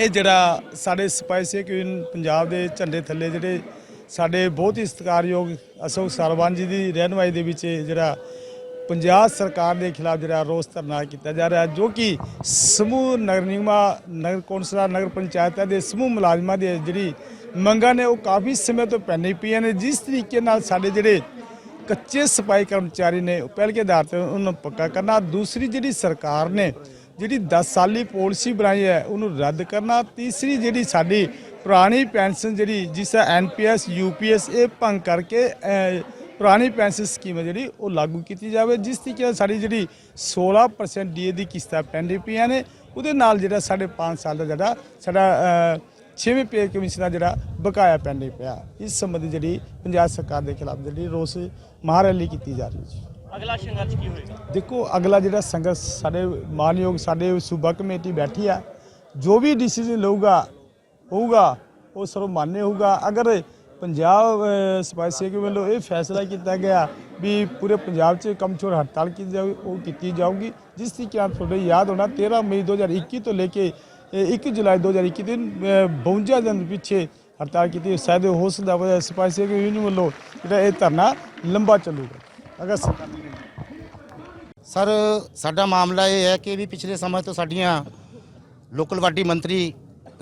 ਇਹ ਜਿਹੜਾ ਸਾਡੇ ਸਿਪਾਹੀ ਸਿੱਖ ਯੂਨੀਅਨ ਪੰਜਾਬ ਦੇ ਝੰਡੇ ਥੱਲੇ ਜਿਹੜੇ ਸਾਡੇ ਬਹੁਤ ਹੀ ਸਤਿਕਾਰਯੋਗ ਅਸ਼ੋਕ ਸਰਵਾਨ ਜੀ ਦੀ ਰਹਿਨੁਮਾਈ ਦੇ ਵਿੱਚ ਇਹ ਜਿਹੜਾ ਪੰਜਾਬ ਸਰਕਾਰ ਦੇ ਖਿਲਾਫ ਜਿਹੜਾ ਰੋਸ ਧਰਨਾ ਕੀਤਾ ਜਾ ਰਿਹਾ, ਜੋ ਕਿ ਸਮੂਹ ਨਗਰ ਨਿਗਮਾਂ, ਨਗਰ ਕੌਂਸਲਾਂ, ਨਗਰ ਪੰਚਾਇਤਾਂ ਦੇ ਸਮੂਹ ਮੁਲਾਜ਼ਮਾਂ ਦੀ ਜਿਹੜੀ ਮੰਗਾਂ ਨੇ ਉਹ ਕਾਫੀ ਸਮੇਂ ਤੋਂ ਪੈਂਡਿੰਗ ਪਈਆਂ ਨੇ, ਜਿਸ ਤਰੀਕੇ ਨਾਲ ਸਾਡੇ ਜਿਹੜੇ ਕੱਚੇ ਸਫ਼ਾਈ ਕਰਮਚਾਰੀ ਨੇ ਉਹ ਪਹਿਲ ਕੇ ਆਧਾਰ ਤੇ ਉਹਨਾਂ ਨੂੰ ਪੱਕਾ ਕਰਨਾ, ਦੂਸਰੀ ਜਿਹੜੀ ਸਰਕਾਰ ਨੇ ਜਿਹੜੀ 10 ਸਾਲੀ ਪਾਲਿਸੀ ਬਣਾਈ ਹੈ ਉਹਨੂੰ ਰੱਦ ਕਰਨਾ। ਤੀਸਰੀ ਜਿਹੜੀ ਸਾਡੀ ਪੁਰਾਣੀ ਪੈਨਸ਼ਨ ਜਿਹੜੀ ਜਿਸ ਐਨਪੀਐਸ ਯੂਪੀਐਸ ਇਹ ਭੰਗ ਕਰਕੇ ਪੁਰਾਣੀ ਪੈਨਸ਼ਨ ਸਕੀਮ ਹੈ ਜਿਹੜੀ ਉਹ ਲਾਗੂ ਕੀਤੀ ਜਾਵੇ। ਜਿਸ ਤਰੀਕੇ ਨਾਲ ਸਾਡੀ ਜਿਹੜੀ 16% ਡੀਏ ਦੀ ਕਿਸ਼ਤਾਂ ਪੈਂਡਿੰਗ ਪਈਆਂ ਨੇ ਉਹਦੇ ਨਾਲ ਜਿਹੜਾ ਸਾਡੇ 5 ਸਾਲ ਦਾ ਜਿਹੜਾ ਸਾਡਾ ਅਹ, ਛੇਵੇਂ ਪੇ ਕਮਿਸ਼ਨ ਦਾ ਜਿਹੜਾ ਬਕਾਇਆ ਪੈਂਡਿੰਗ ਪਿਆ। ਇਸ ਸੰਬੰਧੀ ਜਿਹੜੀ ਪੰਜਾਬ ਸਰਕਾਰ ਦੇ ਖਿਲਾਫ ਜਿਹੜੀ ਰੋਸ ਮਹਾਰੈਲੀ ਕੀਤੀ ਜਾ ਰਹੀ ਹੈ ਅਗਲਾ ਸੰਘਰਸ਼ ਕੀ ਹੋਏਗਾ ਦੇਖੋ ਅਗਲਾ ਜਿਹੜਾ ਸੰਘਰਸ਼ ਸਾਡੇ ਮਾਨਯੋਗ ਸਾਡੇ ਸੂਬਾ ਕਮੇਟੀ ਬੈਠੀ ਆ ਜੋ ਵੀ ਡਿਸੀਜਨ ਲਊਗਾ ਹੋਊਗਾ ਉਹ ਸਰਵਮਾਨਯ ਹੋਊਗਾ ਅਗਰ ਪੰਜਾਬ ਅਹ, ਸਿਪਾਹੀ ਸੇਖ ਵੱਲੋਂ ਇਹ ਫੈਸਲਾ ਕੀਤਾ ਗਿਆ ਵੀ ਪੂਰੇ ਪੰਜਾਬ 'ਚ ਕੰਮ ਛੋੜ ਹੜਤਾਲ ਕੀਤੀ ਜਾਊਗੀ ਉਹ ਕੀਤੀ ਜਾਊਗੀ ਜਿਸ ਦੀ ਕਿ ਤੁਹਾਡੇ ਯਾਦ ਹੋਣਾ 13 ਮਈ 2021 ਤੋਂ ਲੈ ਕੇ ਇਹ 1 ਜੁਲਾਈ 2021 ਦਿਨ 52 ਦਿਨ ਪਿੱਛੇ ਹੜਤਾਲ ਕੀਤੀ ਸ਼ਾਇਦ ਹੋ ਸਕਦਾ ਵਾ ਸਿਪਾਹੀ ਸੇਖ ਯੂਨੀਅਨ ਵੱਲੋਂ ਜਿਹੜਾ ਇਹ ਧਰਨਾ ਲੰਬਾ ਚੱਲੂਗਾ ਅਗਰ ਸਰਕਾਰ ਸਰ, ਸਾਡਾ ਮਾਮਲਾ ਇਹ ਹੈ ਕਿ ਵੀ ਪਿਛਲੇ ਸਮੇਂ ਤੋਂ ਸਾਡੀਆਂ ਲੋਕਲ ਵਾਡੀ ਮੰਤਰੀ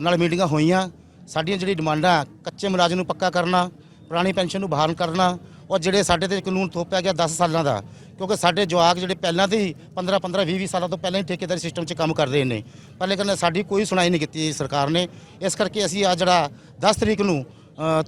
ਨਾਲ ਮੀਟਿੰਗਾਂ ਹੋਈਆਂ। ਸਾਡੀਆਂ ਜਿਹੜੀ ਡਿਮਾਂਡਾਂ, ਕੱਚੇ ਮੁਲਾਜ਼ਮ ਨੂੰ ਪੱਕਾ ਕਰਨਾ, ਪੁਰਾਣੀ ਪੈਨਸ਼ਨ ਨੂੰ ਬਹਾਲ ਕਰਨਾ, ਔਰ ਜਿਹੜੇ ਸਾਡੇ ਤੇ ਕਾਨੂੰਨ ਥੋਪਿਆ ਗਿਆ 10 ਸਾਲਾਂ ਦਾ, ਕਿਉਂਕਿ ਸਾਡੇ ਜਵਾਕ ਜਿਹੜੇ ਪਹਿਲਾਂ ਤੇ ਹੀ 15 15 20 20 ਸਾਲਾਂ ਤੋਂ ਪਹਿਲਾਂ ਹੀ ਠੇਕੇਦਾਰੀ ਸਿਸਟਮ 'ਚ ਕੰਮ ਕਰ ਰਹੇ ਨੇ। ਪਰ ਲੇਕਿਨ ਸਾਡੀ ਕੋਈ ਸੁਣਾਈ ਨਹੀਂ ਕੀਤੀ ਸਰਕਾਰ ਨੇ। ਇਸ ਕਰਕੇ ਅਸੀਂ ਆ ਜਿਹੜਾ 10 ਤਰੀਕ ਨੂੰ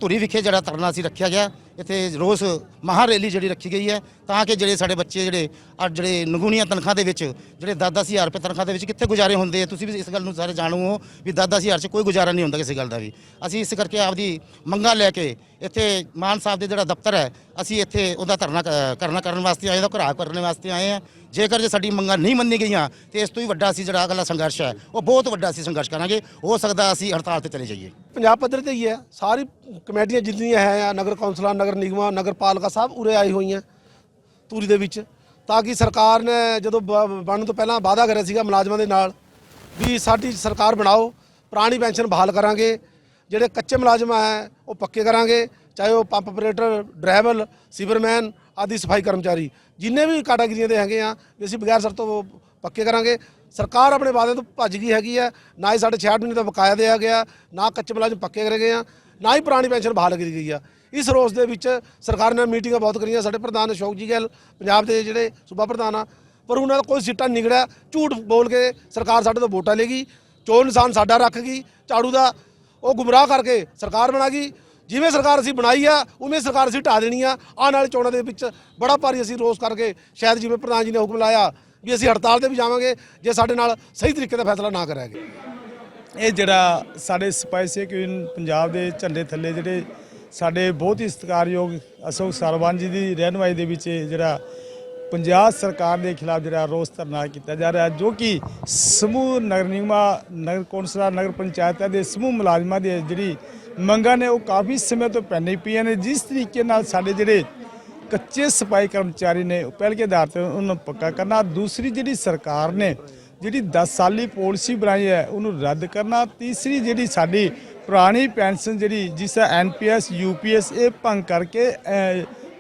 ਧੂਰੀ ਵਿਖੇ ਜਿਹੜਾ ਧਰਨਾ ਅਸੀਂ ਰੱਖਿਆ ਗਿਆ ਇੱਥੇ ਰੋਸ ਮਹਾ ਰੈਲੀ ਜਿਹੜੀ ਰੱਖੀ ਗਈ ਹੈ ਤਾਂ ਕਿ ਜਿਹੜੇ ਸਾਡੇ ਬੱਚੇ ਜਿਹੜੇ ਅੱਜ ਜਿਹੜੇ ਨਗੂਣੀਆਂ ਤਨਖਾਹ ਦੇ ਵਿੱਚ ਜਿਹੜੇ 10-10 ਹਜ਼ਾਰ ਰੁਪਏ ਤਨਖਾਹ ਦੇ ਵਿੱਚ ਕਿੱਥੇ ਗੁਜ਼ਾਰੇ ਹੁੰਦੇ ਆ, ਤੁਸੀਂ ਵੀ ਇਸ ਗੱਲ ਨੂੰ ਸਾਰੇ ਜਾਣੂ ਹੋ ਵੀ 10-10 ਹਜ਼ਾਰ 'ਚ ਕੋਈ ਗੁਜ਼ਾਰਾ ਨਹੀਂ ਹੁੰਦਾ ਕਿਸੇ ਗੱਲ ਦਾ ਵੀ। ਅਸੀਂ ਇਸ ਕਰਕੇ ਆਪਦੀ ਮੰਗਾਂ ਲੈ ਕੇ ਇੱਥੇ ਮਾਨ ਸਾਹਿਬ ਦੇ ਜਿਹੜਾ ਦਫ਼ਤਰ ਹੈ, ਅਸੀਂ ਇੱਥੇ ਉਹਦਾ ਧਰਨਾ ਕ- ਕਰਨਾ ਕਰਨ ਵਾਸਤੇ ਆਏ ਦਾ ਘਰਾ ਕਰਨ ਵਾਸਤੇ ਆਏ ਹਾਂ। ਜੇਕਰ ਜੇ ਸਾਡੀ ਮੰਗਾਂ ਨਹੀਂ ਮੰਨੀ ਗਈਆਂ ਤੇ ਇਸ ਤੋਂ ਹੀ ਵੱਡਾ ਅਸੀਂ ਜਿਹੜਾ ਅਗਲਾ ਸੰਘਰਸ਼ ਹੈ, ਉਹ ਬਹੁਤ ਵੱਡਾ ਅਸੀਂ ਸੰਘਰਸ਼ ਕਰਾਂਗੇ, ਹੋ ਸਕਦਾ ਅਸੀਂ ਹੜਤਾਲ ਤੇ ਚਲੇ ਜਾਈਏ। ਪੰਜਾਬ ਪੱਧਰ ਤੇ ਹੀ ਹੈ, ਸਾਰੀ ਕਮੇਟੀਆਂ ਜਿੰਨੀਆਂ ਹੈ ਆ ਨਗਰ ਕੌਂਸਲਾਂ, ਨਗਰ ਨਿਗਮਾਂ ਨਗਰ ਪਾਲਿਕਾ ਸਭ ਉਰੇ ਆਈ ਹੋਈਆਂ ਤੂਰੀ ਦੇ ਵਿੱਚ, ਤਾਂ ਕਿ ਸਰਕਾਰ ਨੇ ਜਦੋਂ ਬ- ਬਣਨ ਤੋਂ ਪਹਿਲਾਂ ਵਾਅਦਾ ਕਰਿਆ ਸੀਗਾ ਮੁਲਾਜ਼ਮਾਂ ਦੇ ਨਾਲ ਵੀ ਸਾਡੀ ਸਰਕਾਰ ਬਣਾਓ, ਪੁਰਾਣੀ ਪੈਨਸ਼ਨ ਬਹਾਲ ਕਰਾਂਗੇ, ਜਿਹੜੇ ਕੱਚੇ ਮੁਲਾਜ਼ਮ ਹੈ ਉਹ ਪੱਕੇ ਕਰਾਂਗੇ, ਚਾਹੇ ਉਹ ਪੰਪ ਆਪਰੇਟਰ, ਡਰਾਈਵਰ, ਸੀਵਰਮੈਨ ਆਦਿ ਸਫ਼ਾਈ ਕਰਮਚਾਰੀ, ਜਿੰਨੇ ਵੀ ਕੈਟਾਗਰੀਆਂ ਦੇ ਹੈਗੇ ਆ, ਵੀ ਅਸੀਂ ਬਗੈਰ ਸ਼ਰਤ ਤੋਂ ਪੱਕੇ ਕਰਾਂਗੇ। ਸਰਕਾਰ ਆਪਣੇ ਵਾਅਦੇ ਤੋਂ ਭੱਜ ਗਈ ਹੈਗੀ ਆ ਨਾ ਹੀ ਸਾਡੇ 66 ਮਹੀਨੇ ਦਾ ਬਕਾਇਆ ਦਿਆ ਗਿਆ, ਨਾ ਕੱਚੇ ਮੁਲਾਜ਼ਮ ਪੱਕੇ ਕਰੇ ਗਏ ਆ। ਨਾ ਹੀ ਪੁਰਾਣੀ ਪੈਨਸ਼ਨ ਬਹਾਲ ਕਰੀ ਗਈ ਆ। ਇਸ ਰੋਸ ਦੇ ਵਿੱਚ ਸਰਕਾਰ ਨੇ ਮੀਟਿੰਗਾਂ ਬਹੁਤ ਕਰੀਆਂ। ਸਾਡੇ ਪ੍ਰਧਾਨ ਅਸ਼ੋਕ ਜੀ ਗੱਲ ਪੰਜਾਬ ਦੇ ਜਿਹੜੇ ਸੂਬਾ ਪ੍ਰਧਾਨ ਆ, ਪਰ ਉਹਨਾਂ ਦਾ ਕੋਈ ਸਿੱਟਾ ਨਹੀਂ ਨਿਕੜਿਆ ਝੂਠ ਬੋਲ ਕੇ ਸਰਕਾਰ ਸਾਡੇ ਤੋਂ ਵੋਟਾਂ ਲੈ ਗਈ। ਚੋਣ ਨਿਸ਼ਾਨ ਸਾਡਾ ਰੱਖ ਗਈ। ਝਾੜੂ ਦਾ ਉਹ ਗੁੰਮਰਾਹ ਕਰਕੇ ਸਰਕਾਰ ਬਣਾ ਗਈ। ਜਿਵੇਂ ਸਰਕਾਰ ਅਸੀਂ ਬਣਾਈ ਆ, ਉਵੇਂ ਸਰਕਾਰ ਅਸੀਂ ਢਾ ਦੇਣੀ ਆ। ਆਉਣ ਵਾਲੇ ਚੋਣਾਂ ਦੇ ਵਿੱਚ ਬੜਾ ਭਾਰੀ ਅਸੀਂ ਰੋਸ ਕਰਕੇ ਸ਼ਾਇਦ ਜਿਵੇਂ ਪ੍ਰਧਾਨ ਜੀ ਨੇ ਹੁਕਮ ਲਾਇਆ ਵੀ ਅਸੀਂ ਹੜਤਾਲ ਤੇ ਵੀ ਜਾਵਾਂਗੇ, ਜੇ ਸਾਡੇ ਨਾਲ ਸਹੀ ਤਰੀਕੇ ਦਾ ਫੈਸਲਾ ਨਾ ਕਰਿਆ ਗਿਆ। ਇਹ ਜਿਹੜਾ ਸਾਡੇ ਸਿਪਾਹੀ ਸਿੱਖ ਯੂਨੀਅਨ ਪੰਜਾਬ ਦੇ ਝੰਡੇ ਥੱਲੇ ਜਿਹੜੇ ਸਾਡੇ ਬਹੁਤ ਹੀ ਸਤਿਕਾਰਯੋਗ ਅਸ਼ੋਕ ਸਰਵਾਨ ਜੀ ਦੀ ਰਹਿਨੁਮਾਈ ਦੇ ਵਿੱਚ ਜਿਹੜਾ ਪੰਜਾਬ ਸਰਕਾਰ ਦੇ ਖਿਲਾਫ ਜਿਹੜਾ ਰੋਸ ਧਰਨਾ ਕੀਤਾ ਜਾ ਰਿਹਾ, ਜੋ ਕਿ ਸਮੂਹ ਨਗਰ ਨਿਗਮਾਂ, ਨਗਰ ਕੌਂਸਲਾਂ, ਨਗਰ ਪੰਚਾਇਤਾਂ ਦੇ ਸਮੂਹ ਮੁਲਾਜ਼ਮਾਂ ਦੀ ਜਿਹੜੀ ਮੰਗਾਂ ਨੇ ਉਹ ਕਾਫੀ ਸਮੇਂ ਤੋਂ ਪੈਂਡਿੰਗ ਪਈਆਂ ਨੇ, ਜਿਸ ਤਰੀਕੇ ਨਾਲ ਸਾਡੇ ਜਿਹੜੇ ਕੱਚੇ ਸਫ਼ਾਈ ਕਰਮਚਾਰੀ ਨੇ ਉਹ ਪਹਿਲ ਕੇ ਆਧਾਰ ਤੇ ਉਹਨਾਂ ਨੂੰ ਪੱਕਾ ਕਰਨਾ। ਦੂਸਰੀ ਜਿਹੜੀ ਸਰਕਾਰ ਨੇ ਜਿਹੜੀ 10 ਸਾਲੀ ਪਾਲਿਸੀ ਬਣਾਈ ਹੈ, ਉਹਨੂੰ ਰੱਦ ਕਰਨਾ। ਤੀਸਰੀ ਜਿਹੜੀ ਸਾਡੀ ਪੁਰਾਣੀ ਪੈਨਸ਼ਨ ਜਿਹੜੀ, ਜਿਸ ਐਨਪੀਐਸ ਯੂਪੀਐਸ ਇਹ ਭੰਗ ਕਰਕੇ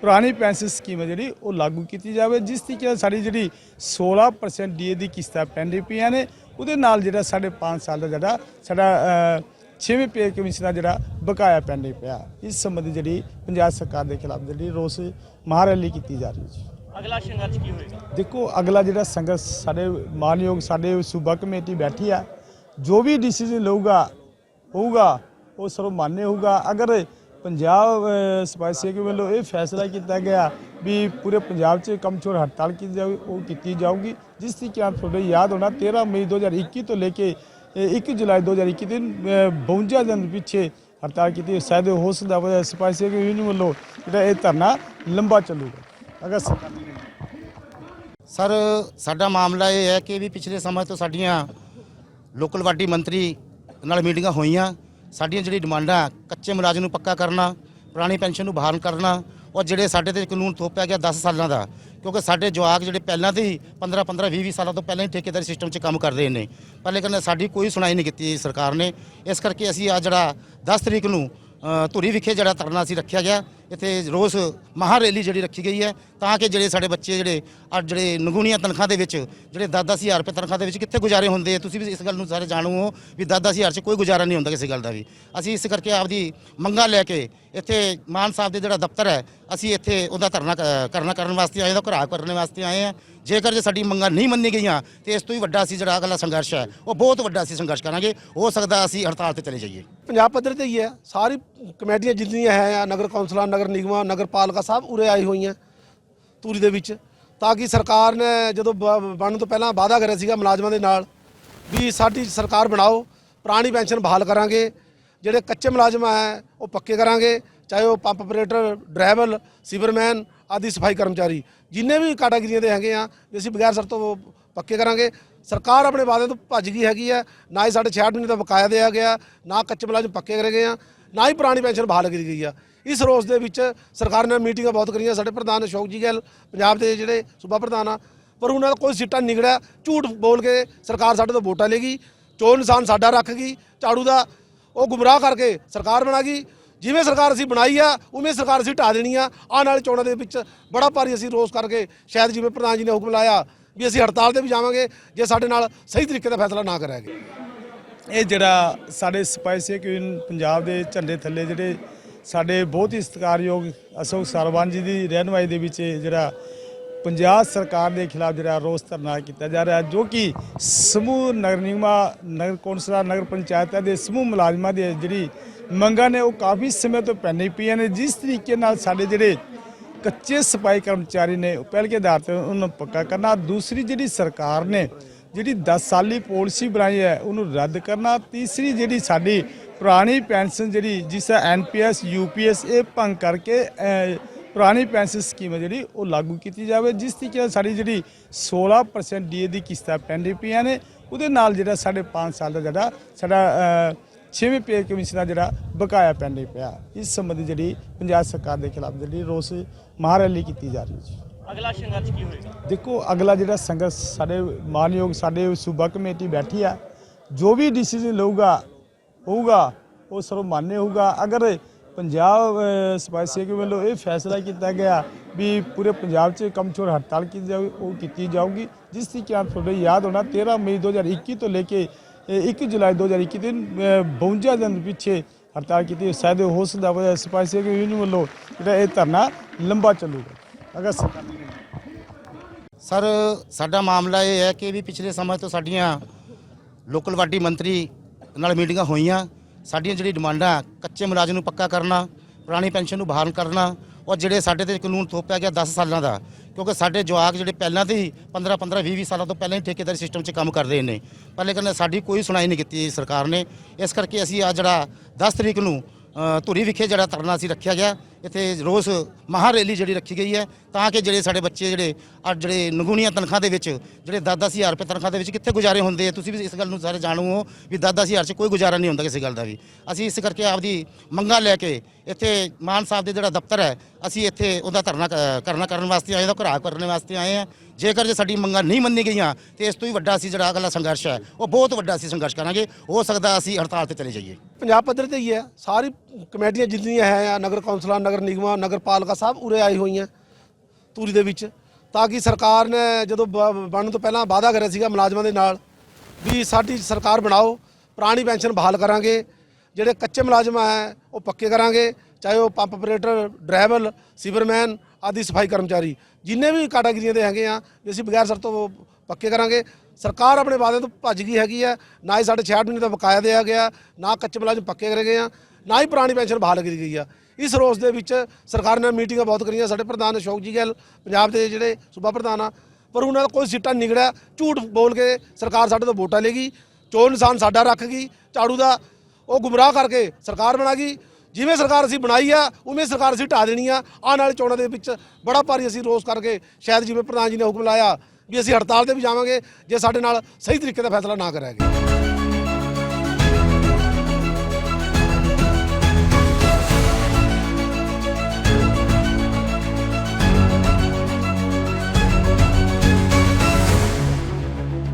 ਪੁਰਾਣੀ ਪੈਨਸ਼ਨ ਸਕੀਮ ਹੈ ਜਿਹੜੀ, ਉਹ ਲਾਗੂ ਕੀਤੀ ਜਾਵੇ। ਜਿਸ ਤਰੀਕੇ ਕਿ ਸਾਡੀ ਜਿਹੜੀ 16% ਡੀਏ ਦੀ ਕਿਸ਼ਤਾਂ ਪੈਂਦੀ ਪਈਆਂ ਨੇ, ਉਹਦੇ ਨਾਲ ਜਿਹੜਾ ਸਾਡੇ 5 ਸਾਲ ਦਾ ਜਿਹੜਾ ਸਾਡਾ ਛੇਵੇਂ ਪੇ ਕਮਿਸ਼ਨ ਦਾ ਜਿਹੜਾ ਬਕਾਇਆ ਪੈਂਡਿੰਗ ਪਿਆ। ਇਸ ਸੰਬੰਧੀ ਜਿਹੜੀ ਪੰਜਾਬ ਸਰਕਾਰ ਦੇ ਖਿਲਾਫ ਜਿਹੜੀ ਰੋਸ ਮਹਾਰੈਲੀ ਕੀਤੀ ਜਾ ਰਹੀ ਹੈ ਅਗਲਾ ਸੰਘਰਸ਼ ਕੀ ਹੋਏਗਾ? ਦੇਖੋ ਅਗਲਾ ਜਿਹੜਾ ਸੰਘਰਸ਼ ਸਾਡੇ ਮਾਨਯੋਗ ਸਾਡੇ ਸੂਬਾ ਕਮੇਟੀ ਬੈਠੀ ਆ ਜੋ ਵੀ ਡਿਸੀਜਨ ਲਊਗਾ ਹੋਊਗਾ ਉਹ ਸਰਵਮਾਨਯ ਹੋਊਗਾ। ਅਗਰ ਪੰਜਾਬ ਅਹ, ਸਿਪਾਹੀ ਵੱਲੋਂ ਇਹ ਫੈਸਲਾ ਕੀਤਾ ਗਿਆ ਵੀ ਪੂਰੇ ਪੰਜਾਬ 'ਚ ਕੰਮ ਛੋੜ ਹੜਤਾਲ ਕੀਤੀ ਜਾਊਗੀ ਉਹ ਕੀਤੀ ਜਾਊਗੀ ਜਿਸ ਦੀ ਕਿ ਤੁਹਾਡੇ ਯਾਦ ਹੋਣਾ 13 ਮਈ 2021 ਤੋਂ ਲੈ ਕੇ ਇਹ 1 ਜੁਲਾਈ 2021 ਦਿਨ ਅਹ, 52 ਦਿਨ ਪਿੱਛੇ ਹੜਤਾਲ ਕੀਤੀ ਸ਼ਾਇਦ ਹੋ ਸਕਦਾ ਵਾ ਸਿਪਾਹੀ ਯੂਨੀਅਨ ਵੱਲੋਂ ਜਿਹੜਾ ਇਹ ਧਰਨਾ ਲੰਬਾ ਚੱਲੂਗਾ। ਅਗਰ ਸਰ, ਸਾਡਾ ਮਾਮਲਾ ਇਹ ਹੈ ਕਿ ਵੀ ਪਿਛਲੇ ਸਮੇਂ ਤੋਂ ਸਾਡੀਆਂ ਲੋਕਲ ਵਾਡੀ ਮੰਤਰੀ ਨਾਲ ਮੀਟਿੰਗਾਂ ਹੋਈਆਂ। ਸਾਡੀਆਂ ਜਿਹੜੀ ਡਿਮਾਂਡਾਂ, ਕੱਚੇ ਮੁਲਾਜ਼ਮ ਨੂੰ ਪੱਕਾ ਕਰਨਾ, ਪੁਰਾਣੀ ਪੈਨਸ਼ਨ ਨੂੰ ਬਹਾਲ ਕਰਨਾ, ਔਰ ਜਿਹੜੇ ਸਾਡੇ ਤੇ ਕਾਨੂੰਨ ਥੋਪਿਆ ਗਿਆ 10 ਸਾਲਾਂ ਦਾ, ਕਿਉਂਕਿ ਸਾਡੇ ਜਵਾਕ ਜਿਹੜੇ ਪਹਿਲਾਂ ਤੇ ਹੀ 15 15 20 20 ਸਾਲਾਂ ਤੋਂ ਪਹਿਲਾਂ ਹੀ ਠੇਕੇਦਾਰੀ ਸਿਸਟਮ 'ਚ ਕੰਮ ਕਰ ਰਹੇ ਨੇ। ਪਰ ਲੇਕਿਨ ਸਾਡੀ ਕੋਈ ਸੁਣਾਈ ਨਹੀਂ ਕੀਤੀ ਸਰਕਾਰ ਨੇ। ਇਸ ਕਰਕੇ ਅਸੀਂ ਆ ਜਿਹੜਾ 10 ਤਰੀਕ ਨੂੰ ਧੂਰੀ ਵਿਖੇ ਜਿਹੜਾ ਧਰਨਾ ਸੀ ਰੱਖਿਆ ਗਿਆ ਇੱਥੇ ਰੋਸ ਮਹਾ ਰੈਲੀ ਜਿਹੜੀ ਰੱਖੀ ਗਈ ਹੈ, ਤਾਂ ਕਿ ਜਿਹੜੇ ਸਾਡੇ ਬੱਚੇ ਜਿਹੜੇ ਅੱਜ ਜਿਹੜੇ ਨਗੂਣੀਆਂ ਤਨਖਾਹ ਦੇ ਵਿੱਚ, ਜਿਹੜੇ 10-10000 ਰੁਪਏ ਤਨਖਾਹ ਦੇ ਵਿੱਚ ਕਿੱਥੇ ਗੁਜ਼ਾਰੇ ਹੁੰਦੇ ਆ, ਤੁਸੀਂ ਵੀ ਇਸ ਗੱਲ ਨੂੰ ਸਾਰੇ ਜਾਣੂ ਹੋ ਵੀ 10-10000 'ਚ ਕੋਈ ਗੁਜ਼ਾਰਾ ਨਹੀਂ ਹੁੰਦਾ ਕਿਸੇ ਗੱਲ ਦਾ ਵੀ। ਅਸੀਂ ਇਸ ਕਰਕੇ ਆਪਦੀ ਮੰਗਾਂ ਲੈ ਕੇ ਇੱਥੇ ਮਾਨ ਸਾਹਿਬ ਦੇ ਜਿਹੜਾ ਦਫ਼ਤਰ ਹੈ, ਅਸੀਂ ਇੱਥੇ ਉਹਦਾ ਧਰਨਾ ਕ- ਕਰਨਾ ਕਰਨ ਵਾਸਤੇ ਆਏ ਹਾਂ ਘਰਾ ਕਰਨ ਵਾਸਤੇ ਆਏ ਹਾਂ। ਜੇਕਰ ਜੇ ਸਾਡੀ ਮੰਗਾਂ ਨਹੀਂ ਮੰਨੀ ਗਈਆਂ, ਤੇ ਇਸ ਤੋਂ ਵੀ ਵੱਡਾ ਅਸੀਂ ਜਿਹੜਾ ਅਗਲਾ ਸੰਘਰਸ਼ ਹੈ, ਉਹ ਬਹੁਤ ਵੱਡਾ ਅਸੀਂ ਸੰਘਰਸ਼ ਕਰਾਂਗੇ। ਹੋ ਸਕਦਾ ਅਸੀਂ ਹੜਤਾਲ ਤੇ ਚਲੇ ਜਾਈਏ। ਪੰਜਾਬ ਪੱਧਰ ਤੇ ਹੀ ਹੈ, ਸਾਰੀ ਕਮੇਟੀਆਂ ਜਿੰਨੀਆਂ ਹੈ ਆ, ਨਗਰ ਕੌਂਸਲਾਂ, ਨਗਰ ਨਿਗਮਾਂ, ਨਗਰ ਪਾਲਿਕਾ ਸਭ ਉਰੇ ਆਈ ਹੋਈਆਂ ਤੂਰੀ ਦੇ ਵਿੱਚ। ਤਾਂ ਕਿ ਸਰਕਾਰ ਨੇ ਜਦੋਂ ਬ- ਬਣਨ ਤੋਂ ਪਹਿਲਾਂ ਵਾਅਦਾ ਕਰਿਆ ਸੀਗਾ ਮੁਲਾਜ਼ਮਾਂ ਦੇ ਨਾਲ ਵੀ ਸਾਡੀ ਸਰਕਾਰ ਬਣਾਓ, ਪੁਰਾਣੀ ਪੈਨਸ਼ਨ ਬਹਾਲ ਕਰਾਂਗੇ, ਜਿਹੜੇ ਕੱਚੇ ਮੁਲਾਜ਼ਮ ਹੈ ਉਹ ਪੱਕੇ ਕਰਾਂਗੇ, ਚਾਹੇ ਉਹ ਪੰਪ ਆਪਰੇਟਰ, ਡਰਾਈਵਰ, ਸੀਵਰਮੈਨ ਆਦਿ ਸਫ਼ਾਈ ਕਰਮਚਾਰੀ, ਜਿੰਨੇ ਵੀ ਕੈਟਾਗਰੀਆਂ ਦੇ ਹੈਗੇ ਆ, ਵੀ ਅਸੀਂ ਬਗੈਰ ਸਰ ਤੋਂ ਪੱਕੇ ਕਰਾਂਗੇ। ਸਰਕਾਰ ਆਪਣੇ ਵਾਅਦੇ ਤੋਂ ਭੱਜ ਗਈ ਹੈਗੀ ਆ ਨਾ ਹੀ ਸਾਡੇ 66 ਮਹੀਨੇ ਦਾ ਬਕਾਇਆ ਦਿਆ ਗਿਆ, ਨਾ ਕੱਚੇ ਮੁਲਾਜ਼ਮ ਪੱਕੇ ਕਰੇ ਗਏ ਆ। ਨਾ ਹੀ ਪੁਰਾਣੀ ਪੈਨਸ਼ਨ ਬਹਾਲ ਕੀਤੀ ਗਈ ਆ। ਇਸ ਰੋਸ ਦੇ ਵਿੱਚ ਸਰਕਾਰ ਨੇ ਮੀਟਿੰਗਾਂ ਬਹੁਤ ਕਰੀਆਂ। ਸਾਡੇ ਪ੍ਰਧਾਨ ਅਸ਼ੋਕ ਜੀ ਗੱਲ ਪੰਜਾਬ ਦੇ ਜਿਹੜੇ ਸੂਬਾ ਪ੍ਰਧਾਨ ਆ, ਪਰ ਉਹਨਾਂ ਦਾ ਕੋਈ ਸਿੱਟਾ ਨਹੀਂ ਨਿਕਲਿਆ। ਝੂਠ ਬੋਲ ਕੇ ਸਰਕਾਰ ਸਾਡੇ ਤੋਂ ਵੋਟਾਂ ਲੇਗੀ ਚੋਣ ਇਨਸਾਨ ਸਾਡਾ ਰੱਖ ਗਈ। ਝਾੜੂ ਦਾ ਉਹ ਗੁੰਮਰਾਹ ਕਰਕੇ ਸਰਕਾਰ ਬਣਾ ਗਈ। ਜਿਵੇਂ ਸਰਕਾਰ ਅਸੀਂ ਬਣਾਈ ਆ, ਉਵੇਂ ਸਰਕਾਰ ਅਸੀਂ ਢਾ ਦੇਣੀ ਆ। ਆਉਣ ਵਾਲੇ ਚੋਣਾਂ ਦੇ ਵਿੱਚ ਬੜਾ ਭਾਰੀ ਅਸੀਂ ਰੋਸ ਕਰਕੇ ਸ਼ਾਇਦ ਜਿਵੇਂ ਪ੍ਰਧਾਨ ਜੀ ਨੇ ਹੁਕਮ ਲਾਇਆ ਵੀ ਅਸੀਂ ਹੜਤਾਲ ਤੇ ਵੀ ਜਾਵਾਂਗੇ, ਜੇ ਸਾਡੇ ਨਾਲ ਸਹੀ ਤਰੀਕੇ ਦਾ ਫੈਸਲਾ ਨਾ ਕਰਿਆ ਗਿਆ। ਇਹ ਜਿਹੜਾ ਸਾਡੇ ਸਪਾਈਸੀ ਕਿਉਂ ਪੰਜਾਬ ਦੇ ਝੰਡੇ ਥੱਲੇ ਜਿਹੜੇ ਸਾਡੇ ਬਹੁਤ ਹੀ ਸਤਿਕਾਰਯੋਗ ਅਸ਼ੋਕ ਸਰਵਾਨ ਜੀ ਦੀ ਰਹਿਨੁਮਾਈ ਦੇ ਵਿੱਚ ਇਹ ਜਿਹੜਾ ਪੰਜਾਬ ਸਰਕਾਰ ਦੇ ਖਿਲਾਫ ਜਿਹੜਾ ਰੋਸ ਧਰਨਾ ਕੀਤਾ ਜਾ ਰਿਹਾ, ਜੋ ਕਿ ਸਮੂਹ ਨਗਰ ਨਿਗਮਾਂ, ਨਗਰ ਕੌਂਸਲਾਂ, ਨਗਰ ਪੰਚਾਇਤਾਂ ਦੇ ਸਮੂਹ ਮੁਲਾਜ਼ਮਾਂ ਦੀ ਜਿਹੜੀ ਮੰਗਾਂ ਨੇ ਉਹ ਕਾਫੀ ਸਮੇਂ ਤੋਂ ਪੈਣੀ ਪਈਆਂ ਨੇ, ਜਿਸ ਤਰੀਕੇ ਨਾਲ ਸਾਡੇ ਜਿਹੜੇ ਕੱਚੇ ਸਪਾਈ ਕਰਮਚਾਰੀ ਨੇ ਉਹ ਪਹਿਲ ਕੇ ਆਧਾਰ ਤੇ ਉਹਨਾਂ ਨੂੰ ਪੱਕਾ ਕਰਨਾ। ਦੂਸਰੀ ਜਿਹੜੀ ਸਰਕਾਰ ਨੇ ਜਿਹੜੀ 10 ਸਾਲੀ ਪਾਲਿਸੀ ਬਣਾਈ ਹੈ ਉਹਨੂੰ ਰੱਦ ਕਰਨਾ। ਤੀਸਰੀ ਜਿਹੜੀ ਸਾਡੀ ਪੁਰਾਣੀ ਪੈਨਸ਼ਨ ਜਿਹੜੀ ਜਿਸ ਐਨਪੀਐਸ ਯੂਪੀਐਸ ਇਹ ਭੰਗ ਕਰਕੇ ਪੁਰਾਣੀ ਪੈਨਸ਼ਨ ਸਕੀਮ ਹੈ ਜਿਹੜੀ ਉਹ ਲਾਗੂ ਕੀਤੀ ਜਾਵੇ। ਜਿਸ ਤਰੀਕੇ ਨਾਲ ਸਾਡੀ ਜਿਹੜੀ 16% ਡੀਏ ਦੀ ਕਿਸ਼ਤਾਂ ਪੈਂਦੀ ਪਈਆਂ ਨੇ ਉਹਦੇ ਨਾਲ ਜਿਹੜਾ ਸਾਡੇ 5 ਸਾਲ ਦਾ ਜਿਹੜਾ ਸਾਡਾ ਅਹ, ਪੇ ਕਮਿਸ਼ਨ ਦਾ ਜਿਹੜਾ ਬਕਾਇਆ ਪੈਂਦੇ ਪਿਆ। ਇਸ ਸੰਬੰਧੀ ਜਿਹੜੀ ਪੰਜਾਬ ਸਰਕਾਰ ਦੇ ਖਿਲਾਫ ਜਿਹੜੀ ਰੋਸ ਮਹਾਰੈਲੀ ਕੀਤੀ ਜਾ ਰਹੀ ਹੈ ਅਗਲਾ ਸੰਘਰਸ਼ ਕੀ ਹੋਏਗਾ ਦੇਖੋ ਅਗਲਾ ਜਿਹੜਾ ਸੰਘਰਸ਼ ਸਾਡੇ ਮਾਨਯੋਗ ਸਾਡੇ ਸੂਬਾ ਕਮੇਟੀ ਬੈਠੀ ਆ ਜੋ ਵੀ ਡਿਸੀਜਨ ਲਊਗਾ ਹੋਊਗਾ ਉਹ ਸਰਵਮਾਨਯ ਹੋਊਗਾ ਅਗਰ ਪੰਜਾਬ ਅਹ, ਸਿਪਾਹੀ ਸੇਵਕ ਵੱਲੋਂ ਇਹ ਫੈਸਲਾ ਕੀਤਾ ਗਿਆ ਵੀ ਪੂਰੇ ਪੰਜਾਬ 'ਚ ਕੰਮ ਛੋੜ ਹੜਤਾਲ ਕੀਤੀ ਜਾਊ ਉਹ ਕੀਤੀ ਜਾਊਗੀ ਜਿਸ ਦੀ ਕਿ ਤੁਹਾਡੇ ਯਾਦ ਹੋਣਾ 13 ਮਈ 2021 ਤੋਂ ਲੈ ਕੇ ਇਹ 1 ਜੁਲਾਈ 2021 ਦਿਨ 52 ਦਿਨ ਪਿੱਛੇ ਹੜਤਾਲ ਕੀਤੀ ਸ਼ਾਇਦ ਹੋ ਸਕਦਾ ਵਾ ਸਿਪਾਹੀ ਸੇਵਕ ਯੂਨੀਅਨ ਵੱਲੋਂ ਜਿਹੜਾ ਇਹ ਧਰਨਾ ਲੰਬਾ ਚੱਲੂਗਾ ਅਗਰ ਸਰਕਾਰ ਸਰ ਸਾਡਾ ਮਾਮਲਾ ਇਹ ਹੈ ਕਿ ਵੀ ਪਿਛਲੇ ਸਮੇਂ ਤੋਂ ਸਾਡੀਆਂ ਲੋਕਲ ਵਾਡੀ ਮੰਤਰੀ ਨਾਲ ਮੀਟਿੰਗਾਂ ਹੋਈਆਂ। ਸਾਡੀਆਂ ਜਿਹੜੀ ਡਿਮਾਂਡਾਂ ਕੱਚੇ ਮੁਲਾਜ਼ਮ ਨੂੰ ਪੱਕਾ ਕਰਨਾ ਪੁਰਾਣੀ ਪੈਨਸ਼ਨ ਨੂੰ ਬਹਾਲ ਕਰਨਾ ਔਰ ਜਿਹੜੇ ਸਾਡੇ ਤੇ ਕਾਨੂੰਨ ਥੋਪਿਆ ਗਿਆ 10 ਸਾਲਾਂ ਦਾ ਕਿਉਂਕਿ ਸਾਡੇ ਜਵਾਕ ਜਿਹੜੇ ਪਹਿਲਾਂ ਤੇ ਹੀ 15 15 20 20 ਸਾਲਾਂ ਤੋਂ ਪਹਿਲਾਂ ਹੀ ਠੇਕੇਦਾਰੀ ਸਿਸਟਮ 'ਚ ਕੰਮ ਕਰ ਰਹੇ ਨੇ। ਪਰ ਲੇਕਿਨ ਸਾਡੀ ਕੋਈ ਸੁਣਾਈ ਨਹੀਂ ਕੀਤੀ ਸਰਕਾਰ ਨੇ। ਇਸ ਕਰਕੇ ਅਸੀਂ ਆ ਜਿਹੜਾ 10 ਤਰੀਕ ਨੂੰ ਅ, ਧੂਰੀ ਵਿਖੇ ਜਿਹੜਾ ਧਰਨਾ ਸੀ ਰੱਖਿਆ ਗਿਆ ਇੱਥੇ ਰੋਸ ਮਹਾ ਰੈਲੀ ਜਿਹੜੀ ਰੱਖੀ ਗਈ ਹੈ, ਤਾਂ ਕਿ ਜਿਹੜੇ ਸਾਡੇ ਬੱਚੇ ਜਿਹੜੇ ਅੱਜ ਜਿਹੜੇ ਨਗੂਣੀਆਂ ਤਨਖਾਹ ਦੇ ਵਿੱਚ, ਜਿਹੜੇ 10-10000 ਰੁਪਏ ਤਨਖਾਹ ਦੇ ਵਿੱਚ ਕਿੱਥੇ ਗੁਜ਼ਾਰੇ ਹੁੰਦੇ ਆ, ਤੁਸੀਂ ਵੀ ਇਸ ਗੱਲ ਨੂੰ ਸਾਰੇ ਜਾਣੂ ਹੋ ਵੀ 10-10000 'ਚ ਕੋਈ ਗੁਜ਼ਾਰਾ ਨਹੀਂ ਹੁੰਦਾ ਕਿਸੇ ਗੱਲ ਦਾ ਵੀ। ਅਸੀਂ ਇਸ ਕਰਕੇ ਆਪਦੀ ਮੰਗਾਂ ਲੈ ਕੇ ਇੱਥੇ ਮਾਨ ਸਾਹਿਬ ਦੇ ਜਿਹੜਾ ਦਫ਼ਤਰ ਹੈ, ਅਸੀਂ ਇੱਥੇ ਉਹਦਾ ਧਰਨਾ ਕਰਨਾ ਕਰਨ ਵਾਸਤੇ ਆਏ ਹਾਂ ਘਰਾ ਕਰਨ ਵਾਸਤੇ ਆਏ ਹਾਂ। ਜੇਕਰ ਜੇ ਸਾਡੀ ਮੰਗਾਂ ਨਹੀਂ ਮੰਨੀ ਗਈਆਂ, ਤੇ ਇਸ ਤੋਂ ਵੀ ਵੱਡਾ ਅਸੀਂ ਜਿਹੜਾ ਅਗਲਾ ਸੰਘਰਸ਼ ਹੈ, ਉਹ ਬਹੁਤ ਵੱਡਾ ਅਸੀਂ ਸੰਘਰਸ਼ ਕਰਾਂਗੇ। ਹੋ ਸਕਦਾ ਅਸੀਂ ਹੜਤਾਲ ਤੇ ਚਲੇ ਜਾਈਏ। ਪੰਜਾਬ ਪੱਧਰ ਤੇ ਹੀ ਹੈ, ਸਾਰੀ ਕਮੇਟੀਆਂ ਜਿੰਨੀਆਂ ਹੈ ਆ ਨਗਰ ਕੌਂਸਲਾਂ, ਨਗਰ ਨਿਗਮਾਂ ਨਗਰ ਪਾਲਿਕਾ ਸਭ ਉਰੇ ਆਈ ਹੋਈਆਂ ਤੂਰੀ ਦੇ ਵਿੱਚ, ਤਾਂ ਕਿ ਸਰਕਾਰ ਨੇ ਜਦੋਂ ਬ- ਬਣਨ ਤੋਂ ਪਹਿਲਾਂ ਵਾਅਦਾ ਕਰਿਆ ਸੀਗਾ ਮੁਲਾਜ਼ਮਾਂ ਦੇ ਨਾਲ ਵੀ ਸਾਡੀ ਸਰਕਾਰ ਬਣਾਓ, ਪੁਰਾਣੀ ਪੈਨਸ਼ਨ ਬਹਾਲ ਕਰਾਂਗੇ, ਜਿਹੜੇ ਕੱਚੇ ਮੁਲਾਜ਼ਮ ਹੈ ਉਹ ਪੱਕੇ ਕਰਾਂਗੇ, ਚਾਹੇ ਉਹ ਪੰਪ ਆਪਰੇਟਰ, ਡਰਾਈਵਰ, ਸੀਵਰਮੈਨ ਆਦਿ ਸਫ਼ਾਈ ਕਰਮਚਾਰੀ, ਜਿੰਨੇ ਵੀ ਕੈਟਾਗਰੀਆਂ ਦੇ ਹੈਗੇ ਆ, ਵੀ ਅਸੀਂ ਬਗੈਰ ਸਰ ਤੋਂ ਪੱਕੇ ਕਰਾਂਗੇ, ਸਰਕਾਰ ਆਪਣੇ ਵਾਅਦੇ ਤੋਂ ਭੱਜ ਗਈ ਹੈਗੀ ਆ ਨਾ ਹੀ ਸਾਡੇ 66 ਮਹੀਨੇ ਦਾ ਬਕਾਇਆ ਦਿਆ ਗਿਆ, ਨਾ ਕੱਚੇ ਮੁਲਾਜ਼ਮ ਪੱਕੇ ਕਰੇ ਗਏ ਆ ਨਾ ਹੀ ਪੁਰਾਣੀ ਪੈਨਸ਼ਨ ਬਹਾਲ ਕੀਤੀ ਗਈ ਆ। ਇਸ ਰੋਸ ਦੇ ਵਿੱਚ ਸਰਕਾਰ ਨੇ ਮੀਟਿੰਗਾਂ ਬਹੁਤ ਕਰੀਆਂ। ਸਾਡੇ ਪ੍ਰਧਾਨ ਅਸ਼ੋਕ ਜੀ ਗੱਲ ਪੰਜਾਬ ਦੇ ਜਿਹੜੇ ਸੂਬਾ ਪ੍ਰਧਾਨ ਆ, ਪਰ ਉਹਨਾਂ ਦਾ ਕੋਈ ਸਿੱਟਾ ਨਹੀਂ ਨਿਕਲਿਆ। ਝੂਠ ਬੋਲ ਕੇ ਸਰਕਾਰ ਸਾਡੇ ਤੋਂ ਵੋਟਾਂ ਲੇਗੀ ਚੋਣ ਨਿਸ਼ਾਨ ਸਾਡਾ ਰੱਖ ਗਈ, ਝਾੜੂ ਦਾ, ਉਹ ਗੁੰਮਰਾਹ ਕਰਕੇ ਸਰਕਾਰ ਬਣਾ ਗਈ। ਜਿਵੇਂ ਸਰਕਾਰ ਅਸੀਂ ਬਣਾਈ ਆ, ਉਵੇਂ ਸਰਕਾਰ ਅਸੀਂ ਢਾ ਦੇਣੀ ਆ। ਆਉਣ ਵਾਲੇ ਚੋਣਾਂ ਦੇ ਵਿੱਚ ਬੜਾ ਭਾਰੀ ਅਸੀਂ ਰੋਸ ਕਰਕੇ ਸ਼ਾਇਦ ਜਿਵੇਂ ਪ੍ਰਧਾਨ ਜੀ ਨੇ ਹੁਕਮ ਲਾਇਆ ਵੀ ਅਸੀਂ ਹੜਤਾਲ ਤੇ ਵੀ ਜਾਵਾਂਗੇ, ਜੇ ਸਾਡੇ ਨਾਲ ਸਹੀ ਤਰੀਕੇ ਦਾ ਫੈਸਲਾ ਨਾ ਕਰਿਆ ਗਿਆ।